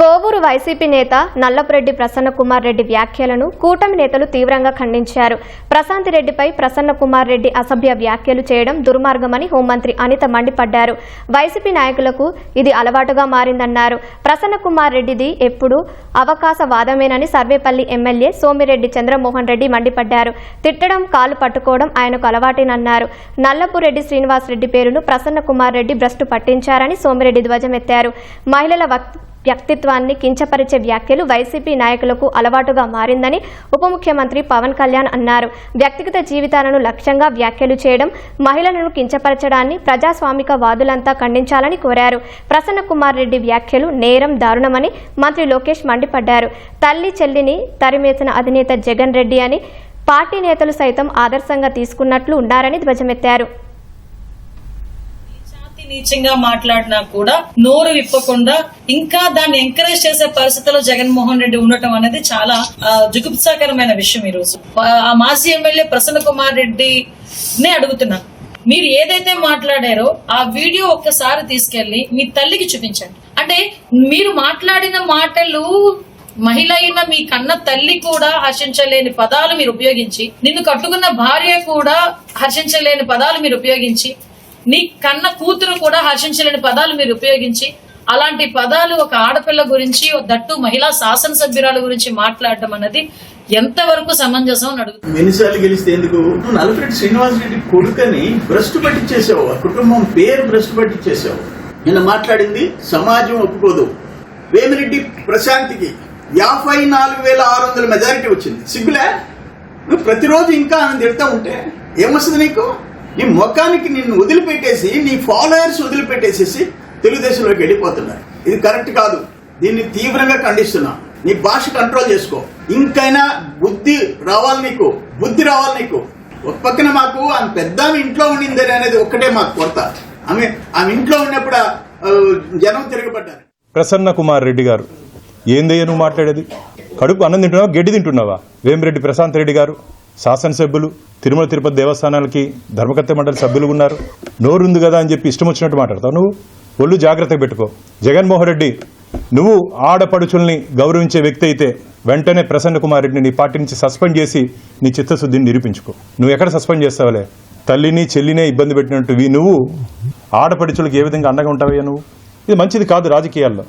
Kovur YCP నేత నల్లపురెడ్డి ప్రసన్నకుమార్ రెడ్డి వ్యాఖ్యలను కూటమి నేతలు తీవ్రంగా ఖండించారు. ప్రశాంత్ రెడ్డిపై ప్రసన్నకుమార్ రెడ్డి అసభ్య వ్యాఖ్యలు చేయడం దుర్మార్గమని హోంమంత్రి అనిత మండిపడ్డారు. వైసీపీ నాయకులకు ఇది అలవాటుగా మారిందన్నారు. ప్రసన్నకుమార్ రెడ్డిది ఎప్పుడు అవకాశవాదమేనని సర్వేపల్లి ఎమ్మెల్యే సోమిరెడ్డి చంద్రమోహన్ రెడ్డి మండిపడ్డారు. తిట్టడం కాలు పట్టుకోవడం ఆయనకు అలవాటేనన్నారు. నల్లపురెడ్డి శ్రీనివాస్ రెడ్డి పేరును ప్రసన్నకుమార్ రెడ్డి భ్రష్టు పట్టించారని సోమిరెడ్డి ధ్వజమెత్తారు. మహిళల వక్- వ్యక్తిత్వాన్ని కించపరిచే వ్యాఖ్యలు వైసీపీ నాయకులకు అలవాటుగా మారిందని ఉప ముఖ్యమంత్రి పవన్ కళ్యాణ్ అన్నారు. వ్యక్తిగత జీవితాలను లక్ష్యంగా వ్యాఖ్యలు చేయడం మహిళలను కించపరచడాన్ని ప్రజాస్వామిక వాదులంతా ఖండించాలని కోరారు. ప్రసన్న కుమార్ రెడ్డి వ్యాఖ్యలు నేరం దారుణమని మంత్రి లోకేష్ మండిపడ్డారు. తల్లి చెల్లిని తరిమేసిన అధినేత జగన్ రెడ్డి అని పార్టీ నేతలు సైతం ఆదర్శంగా తీసుకున్నట్లు ఉన్నారని ధ్వజమెత్తారు. నీచంగా మాట్లాడినా కూడా నోరు విప్పకుండా ఇంకా దాన్ని ఎంకరేజ్ చేసే పరిస్థితిలో జగన్మోహన్ రెడ్డి ఉండటం అనేది చాలా జుగుప్సాకరమైన విషయం ఈ రోజు. ఆ మాజీ ఎమ్మెల్యే ప్రసన్న కుమార్ రెడ్డి నే అడుగుతున్నా. మీరు ఏదైతే మాట్లాడారో ఆ వీడియో ఒక్కసారి తీసుకెళ్ళి మీ తల్లికి చూపించండి. అంటే మీరు మాట్లాడిన మాటలు మహిళ అయిన మీ కన్న తల్లి కూడా హర్షించలేని పదాలు మీరు ఉపయోగించి నిన్ను కట్టుకున్న భార్య కూడా హర్షించలేని పదాలు మీరు ఉపయోగించి నీ కన్న కూతురు కూడా హర్షించలేని పదాలు మీరు ఉపయోగించి అలాంటి పదాలు ఒక ఆడపిల్ల గురించి దట్టు మహిళా శాసనసభ్యురాల గురించి మాట్లాడటం అన్నది ఎంతవరకు సమంజసం అని అడుగుతున్నాను గెలిస్తే ఎందుకు? నువ్వు నలపరెడ్డి శ్రీనివాస్ రెడ్డి కొడుకని భ్రష్టు పట్టించేసావు. ఆ కుటుంబం పేరు భ్రష్టు పట్టించేసావు. నిన్న మాట్లాడింది సమాజం ఒప్పుకోదు. వేమిరెడ్డి ప్రశాంతికి యాభై నాలుగు వేల ఆరు వందల మెజారిటీ వచ్చింది. సిగ్గులే? నువ్వు ప్రతిరోజు ఇంకా ఆయన తిడతా ఉంటే ఏమొస్తుంది నీకు? నీ ముఖానికి నిన్ను వదిలిపెట్టేసి నీ ఫాలోయర్స్ వదిలిపెట్టేసేసి తెలుగుదేశంలోకి వెళ్ళిపోతున్నారు. ఇది కరెక్ట్ కాదు. దీన్ని తీవ్రంగా ఖండిస్తున్నా. నీ భాష కంట్రోల్ చేసుకో. ఇంకైనా బుద్ధి రావాలి నీకు. బుద్ధి రావాలి నీకు. ఒక పక్కన మాకు ఆమె పెద్ద ఇంట్లో ఉండింది అనేది ఒక్కటే మాకు కొరత. ఆమె ఆమె ఇంట్లో ఉన్నప్పుడు జనం తిరగబడ్డారు. ప్రసన్న కుమార్ రెడ్డి గారు ఏందయ్య నువ్వు మాట్లాడేది? కడుపు అన్నం తింటున్నావా? గడ్డి తింటున్నావా? వేమిరెడ్డి ప్రశాంత్ రెడ్డి గారు శాసనసభ్యులు తిరుమల తిరుపతి దేవస్థానాలకి ధర్మకర్త మండలి సభ్యులు ఉన్నారు. నోరుంది కదా అని చెప్పి ఇష్టం వచ్చినట్టు మాట్లాడతావు. నువ్వు ఒళ్ళు జాగ్రత్తగా పెట్టుకో. జగన్మోహన్ రెడ్డి నువ్వు ఆడపడుచుల్ని గౌరవించే వ్యక్తి అయితే వెంటనే ప్రసన్న కుమార్ రెడ్డిని నీ పార్టీ నుంచి సస్పెండ్ చేసి నీ చిత్తశుద్ధిని నిరూపించుకో. నువ్వు ఎక్కడ సస్పెండ్ చేస్తావులే? తల్లిని చెల్లినే ఇబ్బంది పెట్టినట్టు నువ్వు ఆడపడుచులకు ఏ విధంగా అండగా ఉంటావయ్యా నువ్వు? ఇది మంచిది కాదు రాజకీయాల్లో.